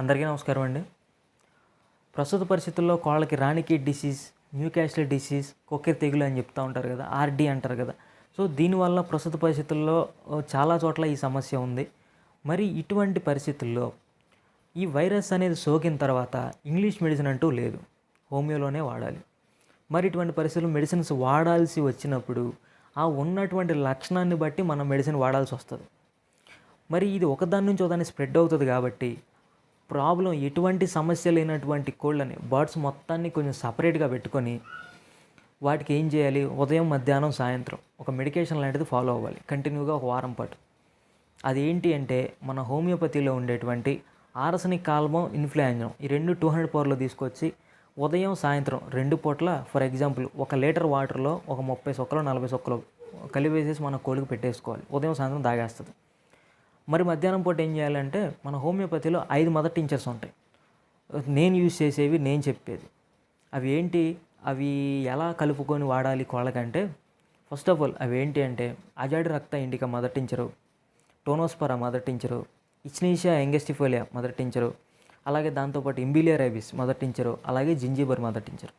అందరికీ నమస్కారం అండి. ప్రస్తుత పరిస్థితుల్లో కోళ్ళకి రాణికి డిసీజ్ న్యూ క్యాస్లెట్ డిసీజ్ కొక్కెర తెగులు అని చెప్తూ ఉంటారు కదా ఆర్డి అంటారు కదా. సో దీనివల్ల ప్రస్తుత పరిస్థితుల్లో చాలా చోట్ల ఈ సమస్య ఉంది. మరి ఇటువంటి పరిస్థితుల్లో ఈ వైరస్ అనేది సోకిన తర్వాత ఇంగ్లీష్ మెడిసిన్ అంటూ లేదు. హోమియోలోనే వాడాలి. మరి ఇటువంటి పరిస్థితుల్లో మెడిసిన్స్ వాడాల్సి వచ్చినప్పుడు ఆ ఉన్నటువంటి లక్షణాన్ని బట్టి మనం మెడిసిన్ వాడాల్సి వస్తుంది. మరి ఇది ఒకదాని నుంచి ఒకదాన్ని స్ప్రెడ్ అవుతుంది కాబట్టి ప్రాబ్లం ఎటువంటి సమస్య లేనటువంటి కోళ్ళని బర్డ్స్ మొత్తాన్ని కొంచెం సపరేట్గా పెట్టుకొని వాటికి ఏం చేయాలి? ఉదయం మధ్యాహ్నం సాయంత్రం ఒక మెడికేషన్ లాంటిది ఫాలో అవ్వాలి. కంటిన్యూగా ఒక వారం పాటు. అది ఏంటి అంటే మన హోమియోపతిలో ఉండేటువంటి ఆరసనిక్ కాల్మం ఇన్ఫ్లుయెంజం ఈ రెండు టూ హండ్రెడ్ పవర్లో తీసుకొచ్చి ఉదయం సాయంత్రం రెండు పూట్ల ఫర్ ఎగ్జాంపుల్ ఒక లీటర్ వాటర్లో ఒక ముప్పై సొక్కలు నలభై సొక్కలు కలిపేసేసి మన కోడికి పెట్టేసుకోవాలి. ఉదయం సాయంత్రం తాగేస్తుంది మరి మధ్యాహ్నం పూట ఏం చేయాలంటే మన హోమియోపతిలో ఐదు మదర్ టీచర్స్ ఉంటాయి. నేను యూజ్ చేసేవి నేను చెప్పేది. అవి ఏంటి? అవి ఎలా కలుపుకొని వాడాలి కోళ్ళకంటే? ఫస్ట్ ఆఫ్ ఆల్ అవి ఏంటి అంటే అజాడి రక్త ఇండిక మదర్ టించరు టోనోస్పరా మదర్ టించరు ఇచ్నీషియా ఎంగెస్టిఫోలియా మదర్ టించరు అలాగే దాంతోపాటు ఇంబిలియా రైబిస్ మదర్ టించరు అలాగే జింజీబర్ మదర్ టించరు.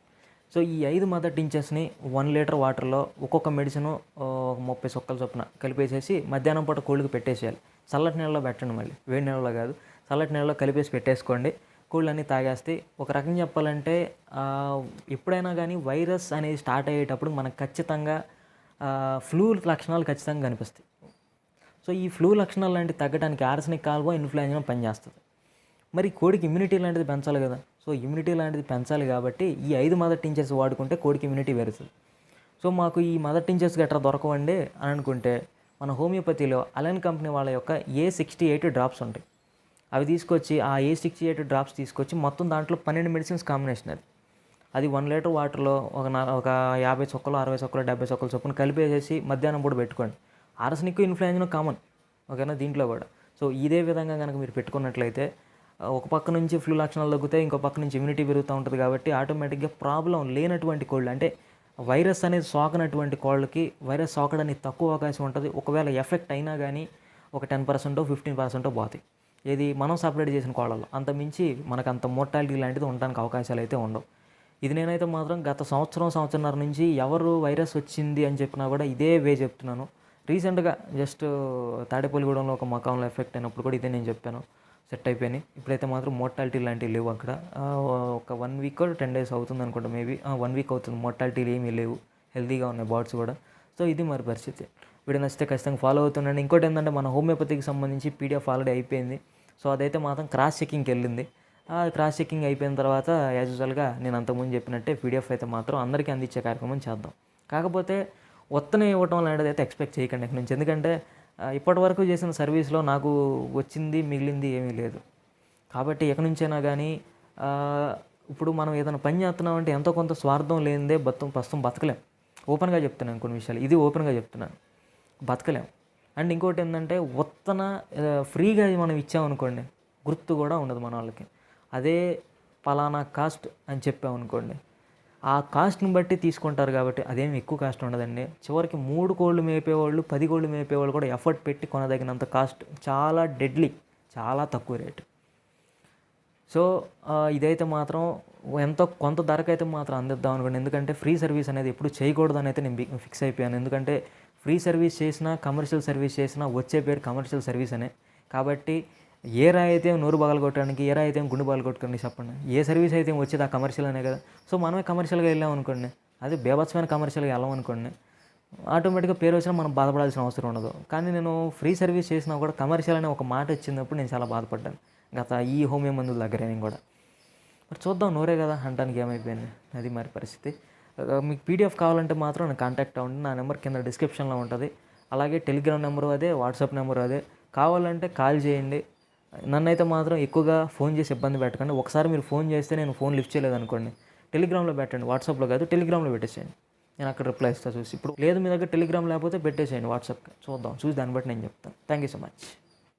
సో ఈ ఐదు మదర్ టించర్స్ని వన్ లీటర్ వాటర్లో ఒక్కొక్క మెడిసిన్ ముప్పై సొక్కల చొప్పున కలిపేసేసి మధ్యాహ్నం పూట కోళ్ళకి పెట్టేసేయాలి. చల్లటి నీళ్ళలో పెట్టండి మళ్ళీ. వేడి నీళ్ళలో కాదు. చల్లటి నీళ్ళలో కలిపేసి పెట్టేసుకోండి. కోళ్ళు అన్నీ తాగేస్తాయి ఒక రకంగా చెప్పాలంటే ఎప్పుడైనా కానీ వైరస్ అనేది స్టార్ట్ అయ్యేటప్పుడు మనకు ఖచ్చితంగా ఫ్లూ లక్షణాలు ఖచ్చితంగా కనిపిస్తాయి. సో ఈ ఫ్లూ లక్షణాలు లాంటివి తగ్గడానికి ఆర్సనిక్ కాల్వో ఇన్ఫ్లుయెంజా పనిచేస్తుంది. మరి కోడికి ఇమ్యూనిటీ లాంటిది పెంచాలి కదా. సో ఇమ్యూనిటీ లాంటిది పెంచాలి కాబట్టి ఈ ఐదు మదర్ టించర్స్ వాడుకుంటే కోడికి ఇమ్యూనిటీ పెరుగుతుంది. సో మాకు ఈ మదర్ టించర్స్ గట్రా దొరకవండి అని అనుకుంటే మన హోమియోపతిలో అలెన్ కంపెనీ వాళ్ళ యొక్క ఏ సిక్స్టీ ఎయిట్ డ్రాప్స్ ఉంటాయి. అవి తీసుకొచ్చి ఆ ఏ సిక్స్టీ ఎయిట్ డ్రాప్స్ తీసుకొచ్చి మొత్తం దాంట్లో పన్నెండు మెడిసిన్స్ కాంబినేషన్ అది. అది వన్ లీటర్ వాటర్లో ఒక నా ఒక యాభై చొక్కలు అరవై చొక్కలు డెబ్బై చొక్కలు చొప్పున కలిపేసేసి మధ్యాహ్నం పూట పెట్టుకోండి. ఆర్సనిక్ ఇన్ఫ్లుయెన్జన్ కామన్ ఓకేనా? దీంట్లో కూడా. సో ఇదే విధంగా కనుక మీరు పెట్టుకున్నట్లయితే ఒక పక్క నుంచి ఫ్లూ లక్షణాలు తగ్గుతాయి ఇంకో పక్క నుంచి ఇమ్యూనిటీ పెరుగుతూ ఉంటుంది కాబట్టి ఆటోమేటిక్గా ప్రాబ్లం లేనటువంటి కోళ్ళు అంటే వైరస్ అనేది సోకనటువంటి కోళ్ళకి వైరస్ సోకడానికి తక్కువ అవకాశం ఉంటుంది. ఒకవేళ ఎఫెక్ట్ అయినా కానీ ఒక టెన్ పర్సెంటో ఫిఫ్టీన్ పర్సెంటో పోతాయి. ఏది మనం సపరేట్ చేసిన కోళ్ళలో అంత మించి మనకు అంత మోర్టాలిటీ లాంటిది ఉండడానికి అవకాశాలు అయితే ఉండవు. ఇది నేనైతే మాత్రం గత సంవత్సరం సంవత్సరంన్నర నుంచి ఎవరు వైరస్ వచ్చింది అని చెప్పినా కూడా ఇదే వే చెప్తున్నాను. రీసెంట్గా జస్ట్ తాడేపల్లిగూడెంలో ఒక మకాంలో ఎఫెక్ట్ అయినప్పుడు కూడా ఇదే నేను చెప్పాను. సెట్ అయిపోయినాయి. ఇప్పుడైతే మాత్రం మోర్టాలిటీ లాంటివి లేవు అక్కడ. ఒక వన్ వీక్ టెన్ డేస్ అవుతుంది అనుకుంటా మేబీ వన్ వీక్ అవుతుంది. మోర్టాలిటీలు ఏమీ లేవు. హెల్తీగా ఉన్నాయి బాడ్స్ కూడా. సో ఇది మరి పరిస్థితి. వీడియో నచ్చితే ఖచ్చితంగా ఫాలో అవుతుండండి. ఇంకోటి ఏంటంటే మన హోమియోపతికి సంబంధించి పీడిఎఫ్ ఆల్రెడీ అయిపోయింది. సో అదైతే మాత్రం క్రాస్ చెకింగ్కి వెళ్ళింది. ఆ క్రాస్ చెకింగ్ అయిపోయిన తర్వాత యాజ్ యూజువల్గా నేను అంతకుముందు చెప్పినట్టే పీడిఎఫ్ అయితే మాత్రం అందరికీ అందించే కార్యక్రమం చేద్దాం. కాకపోతే ఒత్తనే ఇవ్వటం లాంటిది అయితే ఎక్స్పెక్ట్ చేయకండి ఇక్కడ నుంచి. ఎందుకంటే ఇప్పటి వరకు చేసిన సర్వీస్లో నాకు వచ్చింది మిగిలింది ఏమీ లేదు. కాబట్టి ఎక్కడి నుంచైనా కానీ ఇప్పుడు మనం ఏదైనా పని చేస్తున్నామంటే ఎంతో కొంత స్వార్థం లేనిదే బతం ప్రస్తుతం బతకలేం. ఓపెన్గా చెప్తున్నాను కొన్ని విషయాలు. ఇది ఓపెన్గా చెప్తున్నాను. బతకలేం. అండ్ ఇంకోటి ఏంటంటే ఒత్తన ఫ్రీగా మనం ఇచ్చామనుకోండి గుర్తు కూడా ఉండదు మన వాళ్ళకి. అదే పలానా కాస్ట్ అని చెప్పామనుకోండి ఆ కాస్ట్ని బట్టి తీసుకుంటారు కాబట్టి అదేం ఎక్కువ కాస్ట్ ఉండదండి. చివరికి మూడు కోళ్ళు మేపేవాళ్ళు పది కోళ్ళు మేపేవాళ్ళు కూడా ఎఫర్ట్ పెట్టి కొనదగినంత కాస్ట్ చాలా డెడ్లీ చాలా తక్కువ రేటు. సో ఇదైతే మాత్రం ఎంతో కొంత ధరకైతే మాత్రం అందిద్దాం అనుకోండి. ఎందుకంటే ఫ్రీ సర్వీస్ అనేది ఎప్పుడు చేయకూడదు అని అయితే నేను ఫిక్స్ అయిపోయాను. ఎందుకంటే ఫ్రీ సర్వీస్ చేసినా కమర్షియల్ సర్వీస్ చేసినా వచ్చే పేరు కమర్షియల్ సర్వీస్ అనే. కాబట్టి ఏ రాయి అయితే నోరు బగలు కొట్టడానికి ఏ రాయి అయితే గుండు బగలు కొట్టుకోండి చెప్పండి. ఏ సర్వీస్ అయితే వచ్చేది ఆ కమర్షియల్ అనే కదా. సో మనమే కమర్షియల్గా వెళ్ళాం అనుకోండి అదే బేభత్సమైన కమర్షియల్గా వెళ్ళాం అనుకోండి ఆటోమేటిక్గా పేరు వచ్చినా మనం బాధపడాల్సిన అవసరం ఉండదు. కానీ నేను ఫ్రీ సర్వీస్ చేసినా కూడా కమర్షియల్ అనే ఒక మాట వచ్చినప్పుడు నేను చాలా బాధపడ్డాను. గత ఈ హోమియో మందుల దగ్గర నేను కూడా. మరి చూద్దాం నోరే కదా అంటానికి ఏమైపోయింది? అది మరి పరిస్థితి. మీకు పీడిఎఫ్ కావాలంటే మాత్రం నేను కాంటాక్ట్ అవ్వండి. నా నెంబర్ కింద డిస్క్రిప్షన్లో ఉంటుంది. అలాగే టెలిగ్రామ్ నెంబరు అదే వాట్సాప్ నెంబరు అదే. కావాలంటే కాల్ చేయండి. నన్నైతే మాత్రం ఎక్కువగా ఫోన్ చేసి ఇబ్బంది పెట్టకండి. ఒకసారి మీరు ఫోన్ చేస్తే నేను ఫోన్ లిఫ్ట్ చేయలేదు అనుకోండి టెలిగ్రామ్లో పెట్టండి. వాట్సాప్లో కాదు టెలిగ్రామ్లో పెట్టేసేయండి. నేను అక్కడ రిప్లై ఇస్తాను చూసి. ఇప్పుడు లేదు మీ దగ్గర టెలిగ్రామ్ లేకపోతే పెట్టేసేయండి వాట్సాప్కి. చూద్దాం. చూసి దాన్ని బట్టి నేను చెప్తాను. Thank you so much.